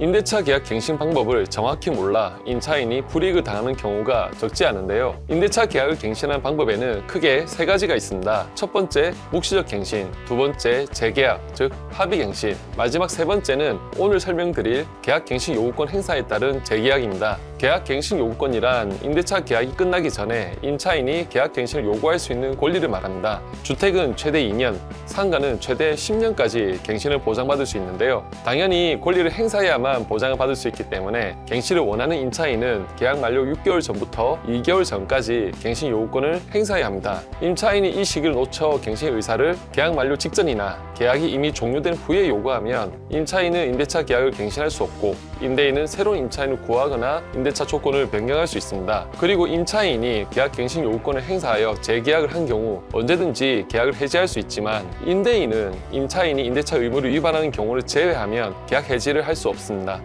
임대차 계약 갱신 방법을 정확히 몰라 임차인이 불이익을 당하는 경우가 적지 않은데요. 임대차 계약을 갱신하는 방법에는 크게 세 가지가 있습니다. 첫 번째, 묵시적 갱신, 두 번째, 재계약, 즉 합의 갱신, 마지막 세 번째는 오늘 설명드릴 계약 갱신 요구권 행사에 따른 재계약입니다. 계약 갱신 요구권이란 임대차 계약이 끝나기 전에 임차인이 계약 갱신을 요구할 수 있는 권리를 말합니다. 주택은 최대 2년, 상가는 최대 10년까지 갱신을 보장받을 수 있는데요. 당연히 권리를 행사해야만 보장을 받을 수 있기 때문에 갱신을 원하는 임차인은 계약 만료 6개월 전부터 2개월 전까지 갱신 요구권을 행사해야 합니다. 임차인이 이 시기를 놓쳐 갱신 의사를 계약 만료 직전이나 계약이 이미 종료된 후에 요구하면 임차인은 임대차 계약을 갱신할 수 없고 임대인은 새로운 임차인을 구하거나 임대차 조건을 변경할 수 있습니다. 그리고 임차인이 계약 갱신 요구권을 행사하여 재계약을 한 경우 언제든지 계약을 해지할 수 있지만 임대인은 임차인이 임대차 의무를 위반하는 경우를 제외하면 계약 해지를 할 수 없습니다.